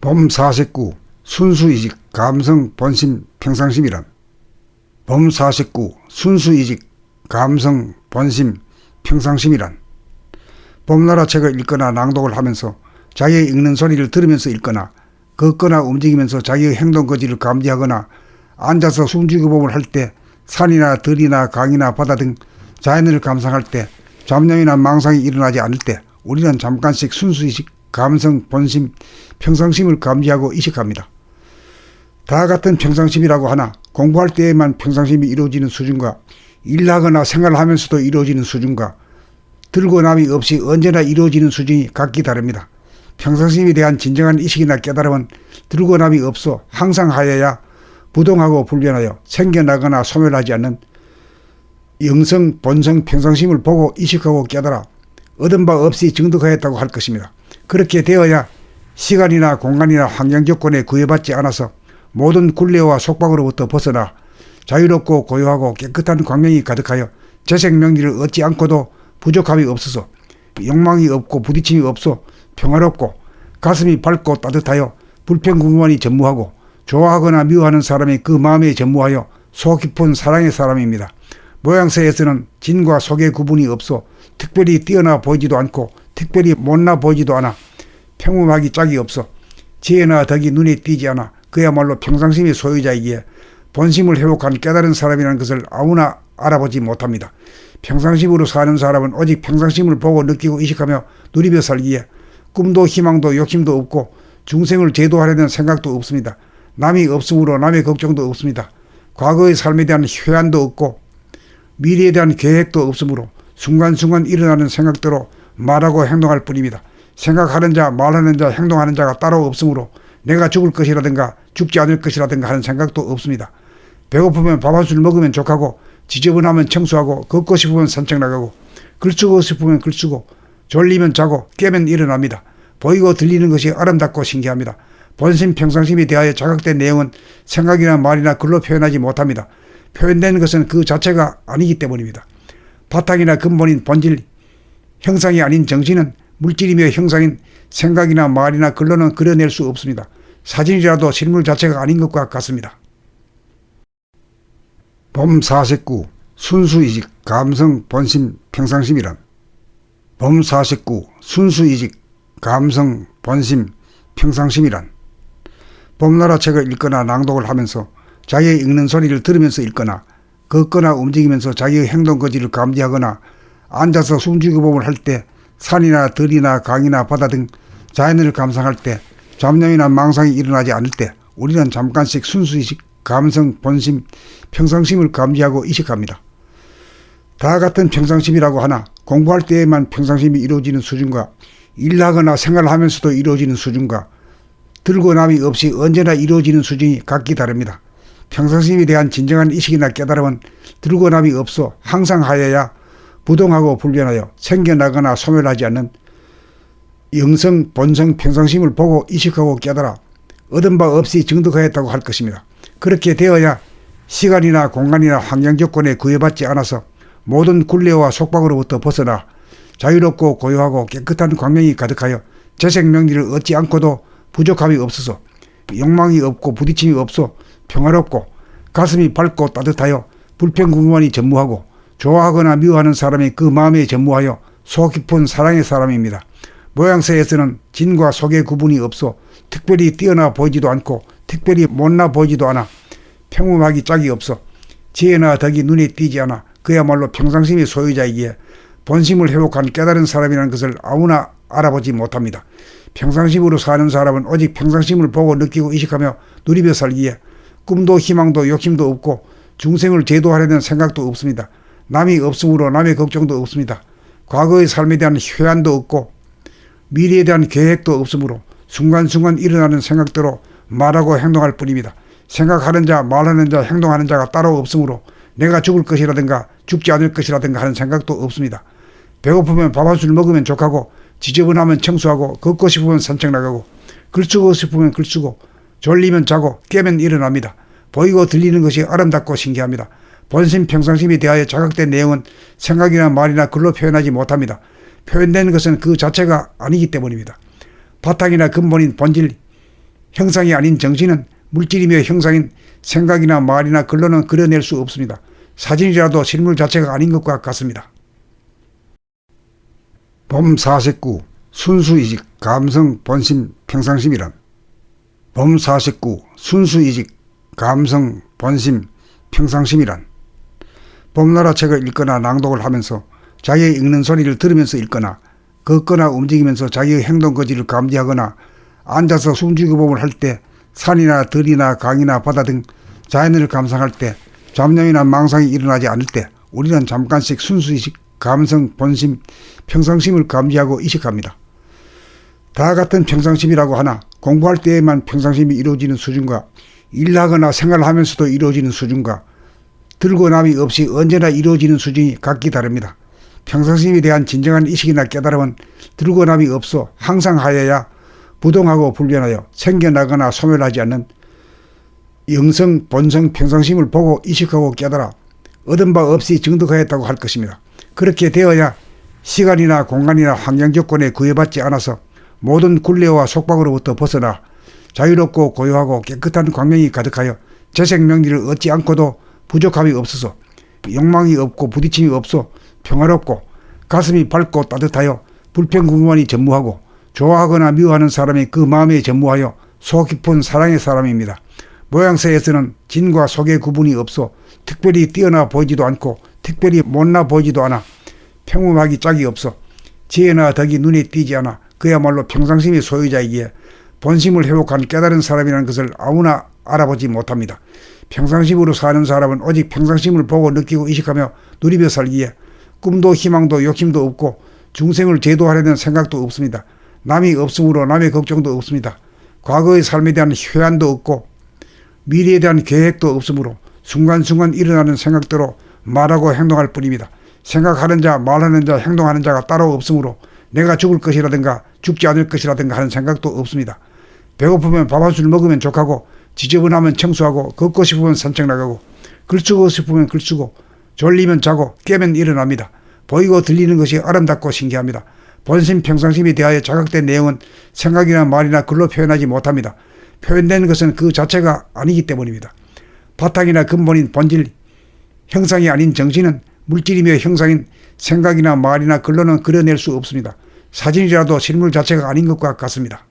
범 사색구 순수이직 감성 본심 평상심이란. 범 사색구 순수이직 감성 본심 평상심이란. 봄나라 책을 읽거나 낭독을 하면서 자기의 읽는 소리를 들으면서 읽거나 걷거나 움직이면서 자기의 행동 거지를 감지하거나 앉아서 숨죽여봄을 할 때 산이나 들이나 강이나 바다 등 자연을 감상할 때 잡념이나 망상이 일어나지 않을 때 우리는 잠깐씩 순수이식 감성, 본심, 평상심을 감지하고 이식합니다. 다 같은 평상심이라고 하나 공부할 때에만 평상심이 이루어지는 수준과 일하거나 생활하면서도 이루어지는 수준과 들고 남이 없이 언제나 이루어지는 수준이 각기 다릅니다. 평상심에 대한 진정한 이식이나 깨달음은 들고 남이 없어 항상 하여야 부동하고 불변하여 생겨나거나 소멸하지 않는 영성, 본성, 평상심을 보고 이식하고 깨달아 얻은 바 없이 증득하였다고 할 것입니다. 그렇게 되어야 시간이나 공간이나 환경 조건에 구애받지 않아서 모든 굴레와 속박으로부터 벗어나 자유롭고 고요하고 깨끗한 광명이 가득하여 재생명리를 얻지 않고도 부족함이 없어서 욕망이 없고 부딪힘이 없어 평화롭고 가슴이 밝고 따뜻하여 불평궁금한이 전무하고 좋아하거나 미워하는 사람이 그 마음에 전무하여 속 깊은 사랑의 사람입니다. 모양새에서는 진과 속의 구분이 없어 특별히 뛰어나 보이지도 않고 특별히 못나 보이지도 않아 평범하기 짝이 없어 지혜나 덕이 눈에 띄지 않아 그야말로 평상심의 소유자이기에 본심을 회복한 깨달은 사람이라는 것을 아무나 알아보지 못합니다. 평상심으로 사는 사람은 오직 평상심을 보고 느끼고 의식하며 누리며 살기에 꿈도 희망도 욕심도 없고 중생을 제도하려는 생각도 없습니다. 남이 없으므로 남의 걱정도 없습니다. 과거의 삶에 대한 회한도 없고 미래에 대한 계획도 없으므로 순간순간 일어나는 생각대로 말하고 행동할 뿐입니다. 생각하는 자, 말하는 자, 행동하는 자가 따로 없으므로 내가 죽을 것이라든가 죽지 않을 것이라든가 하는 생각도 없습니다. 배고프면 밥 한 술 먹으면 족하고 지저분하면 청소하고 걷고 싶으면 산책 나가고 글 쓰고 싶으면 글 쓰고 졸리면 자고 깨면 일어납니다. 보이고 들리는 것이 아름답고 신기합니다. 본심 평상심에 대하여 자각된 내용은 생각이나 말이나 글로 표현하지 못합니다. 표현된 것은 그 자체가 아니기 때문입니다. 바탕이나 근본인 본질, 형상이 아닌 정신은 물질이며 형상인 생각이나 말이나 글로는 그려낼 수 없습니다. 사진이라도 실물 자체가 아닌 것과 같습니다. 봄 사색구 순수이직 감성 본심 평상심이란 봄 사색구 순수이직 감성 본심 평상심이란 봄나라 책을 읽거나 낭독을 하면서 자기의 읽는 소리를 들으면서 읽거나 걷거나 움직이면서 자기의 행동 거지를 감지하거나 앉아서 숨죽여봄을 할 때 산이나 들이나 강이나 바다 등 자연을 감상할 때 잡념이나 망상이 일어나지 않을 때 우리는 잠깐씩 순수이식 감성, 본심, 평상심을 감지하고 이식합니다. 다 같은 평상심이라고 하나 공부할 때에만 평상심이 이루어지는 수준과 일하거나 생활하면서도 이루어지는 수준과 들고 남이 없이 언제나 이루어지는 수준이 각기 다릅니다. 평상심에 대한 진정한 이식이나 깨달음은 들고 남이 없어 항상 하여야 부동하고 불변하여 생겨나거나 소멸하지 않는 영성, 본성, 평상심을 보고 이식하고 깨달아 얻은 바 없이 증득하였다고 할 것입니다. 그렇게 되어야 시간이나 공간이나 환경 조건에 구애받지 않아서 모든 굴레와 속박으로부터 벗어나 자유롭고 고요하고 깨끗한 광명이 가득하여 재생명리를 얻지 않고도 부족함이 없어서 욕망이 없고 부딪힘이 없어 평화롭고 가슴이 밝고 따뜻하여 불평궁금한이 전무하고 좋아하거나 미워하는 사람이 그 마음에 전무하여 속 깊은 사랑의 사람입니다. 모양새에서는 진과 속의 구분이 없어 특별히 뛰어나 보이지도 않고 특별히 못나 보이지도 않아 평범하기 짝이 없어 지혜나 덕이 눈에 띄지 않아 그야말로 평상심의 소유자이기에 본심을 회복한 깨달은 사람이라는 것을 아무나 알아보지 못합니다. 평상심으로 사는 사람은 오직 평상심을 보고 느끼고 의식하며 누리며 살기에 꿈도 희망도 욕심도 없고 중생을 제도하려는 생각도 없습니다. 남이 없으므로 남의 걱정도 없습니다. 과거의 삶에 대한 회한도 없고 미래에 대한 계획도 없으므로 순간순간 일어나는 생각대로 말하고 행동할 뿐입니다. 생각하는 자, 말하는 자, 행동하는 자가 따로 없으므로 내가 죽을 것이라든가 죽지 않을 것이라든가 하는 생각도 없습니다. 배고프면 밥 한 술 먹으면 족하고 지저분하면 청소하고 걷고 싶으면 산책 나가고 글 쓰고 싶으면 글 쓰고 졸리면 자고 깨면 일어납니다. 보이고 들리는 것이 아름답고 신기합니다. 본심 평상심에 대하여 자각된 내용은 생각이나 말이나 글로 표현하지 못합니다. 표현된 것은 그 자체가 아니기 때문입니다. 바탕이나 근본인 본질, 형상이 아닌 정신은 물질이며 형상인 생각이나 말이나 글로는 그려낼 수 없습니다. 사진이라도 실물 자체가 아닌 것과 같습니다. 봄 사색구 순수이직 감성 본심 평상심이란 봄 사색구 순수이직 감성 본심 평상심이란 봄나라 책을 읽거나 낭독을 하면서 자기의 읽는 소리를 들으면서 읽거나 걷거나 움직이면서 자기의 행동 거지를 감지하거나 앉아서 숨죽여봄을 할 때 산이나 들이나 강이나 바다 등 자연을 감상할 때 잡념이나 망상이 일어나지 않을 때 우리는 잠깐씩 순수이식 감성 본심 평상심을 감지하고 이식합니다. 다 같은 평상심이라고 하나 공부할 때에만 평상심이 이루어지는 수준과 일하거나 생활하면서도 이루어지는 수준과 들고 남이 없이 언제나 이루어지는 수준이 각기 다릅니다. 평상심에 대한 진정한 이식이나 깨달음은 들고 남이 없어 항상 하여야 부동하고 불변하여 생겨나거나 소멸하지 않는 영성, 본성, 평상심을 보고 이식하고 깨달아 얻은 바 없이 증득하였다고 할 것입니다. 그렇게 되어야 시간이나 공간이나 환경 조건에 구애받지 않아서 모든 굴레와 속박으로부터 벗어나 자유롭고 고요하고 깨끗한 광명이 가득하여 재생 명리를 얻지 않고도 부족함이 없어서 욕망이 없고 부딪힘이 없어 평화롭고 가슴이 밝고 따뜻하여 불평 궁금한이 전무하고 좋아하거나 미워하는 사람이 그 마음에 전무하여 속 깊은 사랑의 사람입니다. 모양새에서는 진과 속의 구분이 없어 특별히 뛰어나 보이지도 않고 특별히 못나 보이지도 않아 평범하기 짝이 없어 지혜나 덕이 눈에 띄지 않아 그야말로 평상심의 소유자이기에 본심을 회복한 깨달은 사람이라는 것을 아무나 알아보지 못합니다. 평상심으로 사는 사람은 오직 평상심을 보고 느끼고 의식하며 누리며 살기에 꿈도 희망도 욕심도 없고 중생을 제도하려는 생각도 없습니다. 남이 없으므로 남의 걱정도 없습니다. 과거의 삶에 대한 회한도 없고 미래에 대한 계획도 없으므로 순간순간 일어나는 생각대로 말하고 행동할 뿐입니다. 생각하는 자, 말하는 자, 행동하는 자가 따로 없으므로 내가 죽을 것이라든가 죽지 않을 것이라든가 하는 생각도 없습니다. 배고프면 밥 한 술 먹으면 족하고 지저분하면 청소하고 걷고 싶으면 산책 나가고 글 쓰고 싶으면 글 쓰고 졸리면 자고 깨면 일어납니다. 보이고 들리는 것이 아름답고 신기합니다. 본심 평상심에 대하여 자각된 내용은 생각이나 말이나 글로 표현하지 못합니다. 표현된 것은 그 자체가 아니기 때문입니다. 바탕이나 근본인 본질, 형상이 아닌 정신은 물질이며 형상인 생각이나 말이나 글로는 그려낼 수 없습니다. 사진이라도 실물 자체가 아닌 것과 같습니다.